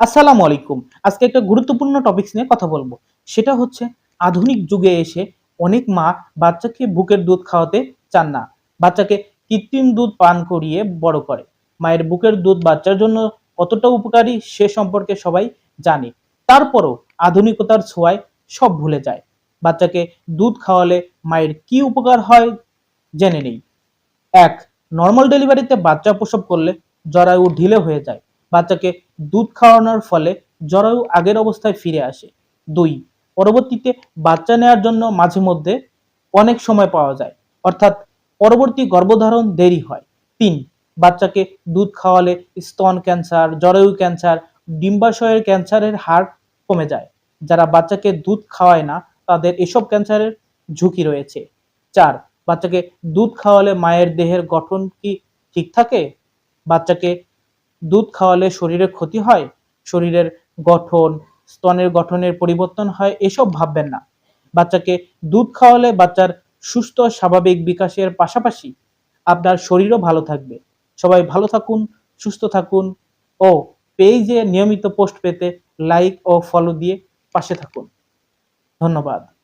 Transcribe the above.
আসসালামু আলাইকুম। আজকে একটা গুরুত্বপূর্ণ টপিকস নিয়ে কথা বলব। সেটা হচ্ছে, আধুনিক যুগে এসে অনেক মা বাচ্চাকে বুকের দুধ খাওয়াতে চান না। বাচ্চাকে কৃত্রিম দুধ পান করিয়ে বড় করে। মায়ের বুকের দুধ বাচ্চার জন্য কতটা উপকারী সে সম্পর্কে সবাই জানে। তারপরও আধুনিকতার ছোঁয়ায় সব ভুলে যায়। বাচ্চাকে দুধ খাওয়ালে মায়ের কি উপকার হয় জেনে নেই। এক নর্মাল ডেলিভারিতে বাচ্চা প্রসব করলে জরায়ু ঢিলে হয়ে যায়। বাচ্চাকে দুধ খাওয়ানোর ফলে জরায়ু আগের অবস্থায় ফিরে আসে। দুই, পরবর্তীতে বাচ্চা নেওয়ার জন্য মাঝে মধ্যে অনেক সময় পাওয়া যায়, অর্থাৎ পরবর্তী গর্ভধারণ দেরি হয়। তিন, বাচ্চাকে দুধ খাওয়ালে স্তন ক্যান্সার জরায়ু ক্যান্সার, ডিম্বাশয়ের ক্যান্সারের হার কমে যায়। যারা বাচ্চাকে দুধ খাওয়ায় না, তাদের এসব ক্যান্সারের ঝুঁকি রয়েছে। চার, বাচ্চাকে দুধ খাওয়ালে মায়ের দেহের গঠন কি ঠিক থাকে? বাচ্চাকে দুধ খাওয়ালে শরীরে ক্ষতি হয়, শরীরের গঠন, স্তনের গঠনের পরিবর্তন হয়, এসব ভাববেন না। বাচ্চাকে দুধ খাওয়ালে বাচ্চার সুস্থ, স্বাভাবিক বিকাশের পাশাপাশি আপনার শরীরও ভালো থাকবে। সবাই ভালো থাকুন, সুস্থ থাকুন ও পেজে নিয়মিত পোস্ট পেতে লাইক ও ফলো দিয়ে পাশে থাকুন। ধন্যবাদ।